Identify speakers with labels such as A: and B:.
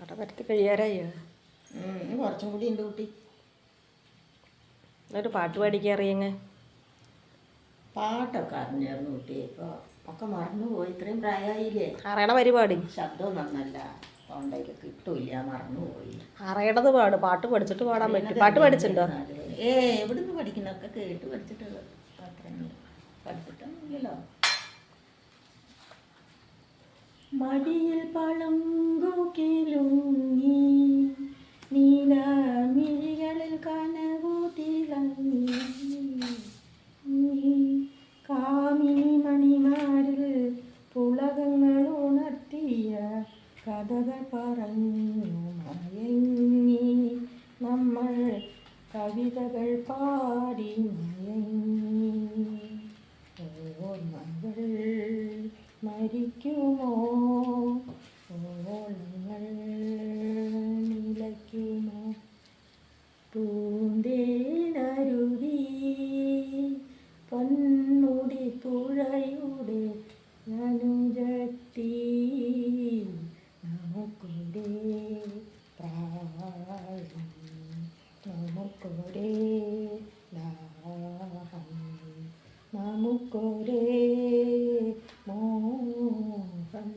A: അവിടെ പരത്തി കഴിയാറായോ?
B: കുറച്ചും കൂടി ഉണ്ട് കുട്ടി.
A: എന്നിട്ട് പാട്ട് പാടിക്കാൻ അറിയങ്ങ്?
B: പാട്ടൊക്കെ അറിഞ്ഞായിരുന്നു കുട്ടി. ഇപ്പോൾ ഒക്കെ മറന്നുപോയി. ഇത്രയും പ്രായമായില്ലേ?
A: അറിയണ പരിപാടി.
B: ശബ്ദം നന്നല്ല തൊണ്ടയ്ക്ക് കിട്ടൂല മറന്നുപോയി.
A: അറിയണത് പാട്. പാട്ട് പഠിച്ചിട്ട് പാടാൻ പറ്റും. പാട്ട് പഠിച്ചിട്ടുണ്ടോ?
B: ഏ എവിടുന്ന് പഠിക്കുന്നൊക്കെ കേട്ട് പഠിച്ചിട്ട് അത്ര പഠിച്ചിട്ടൊന്നുമില്ലല്ലോ. മടിയിൽ പളങ്കു കഥകൾ പറഞ്ഞു മയങ്ങി നമ്മൾ കവിതകൾ പാടി മയങ്ങി. ഓർമ്മകൾ മരിക്കുമോ? ഓളങ്ങൾ നിലയ്ക്കുമോ? പൂന്തേനരുവി പൊന്മുടി പുഴയുടെ അനുജത്തി പ്രാണം നമുക്കൊരേ ദാഹം നമുക്കൊരേ മോഹം.